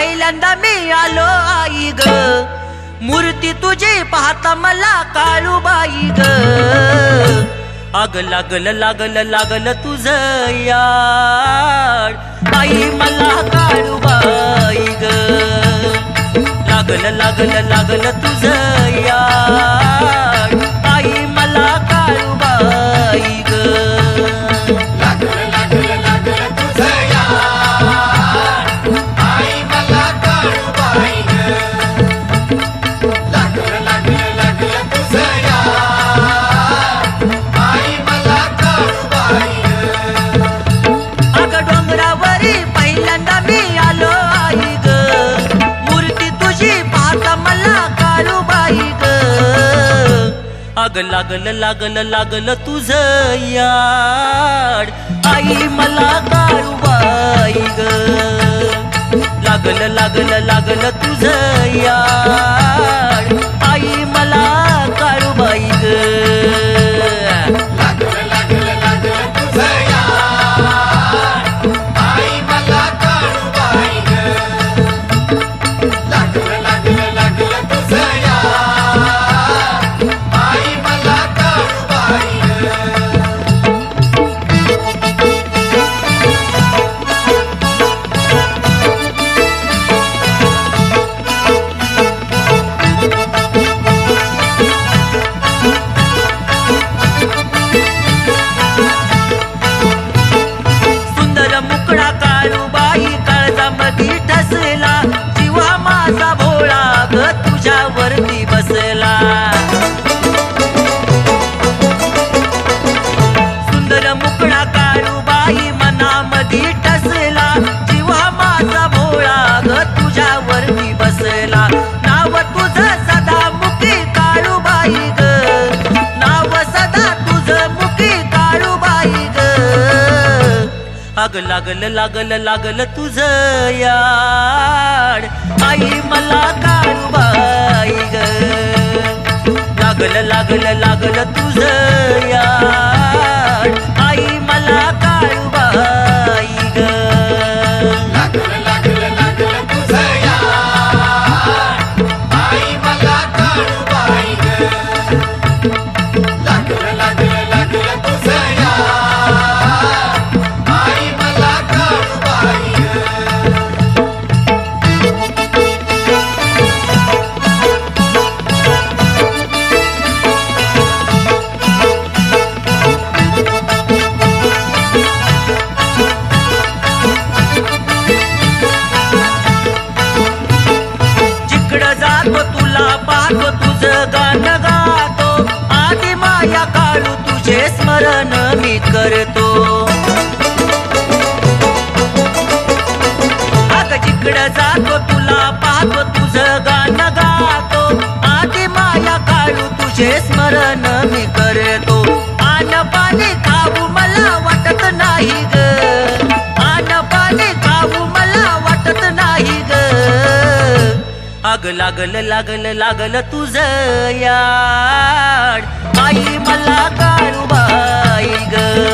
पहिल्यांदा मी आलो आई ग. मूर्ती तुझी पाहता मला काळूबाई ग. अग लागल लागल लागल तुझ याड. आई मला काळूबाई ग. लागल लागल लागल तुझ याड. अग लागल लागल लागल तुझ याड. आई मला काळूबाई ग. लागल लागल लागल तुझ याड. अग लागल लागल लागल तुझ याड. आई मला काळूबाई ग. लागल लागल लागल तुझ याड. गान गातो आधी माया काळू तुझे स्मरण मी करतो. आन पाणी खाऊ मला वाटत नाही ग. आन पाणी खाऊ मला वाटत नाही ग. अग लागल लागल लागल तुझ याड. आई मला काळूबाई ग.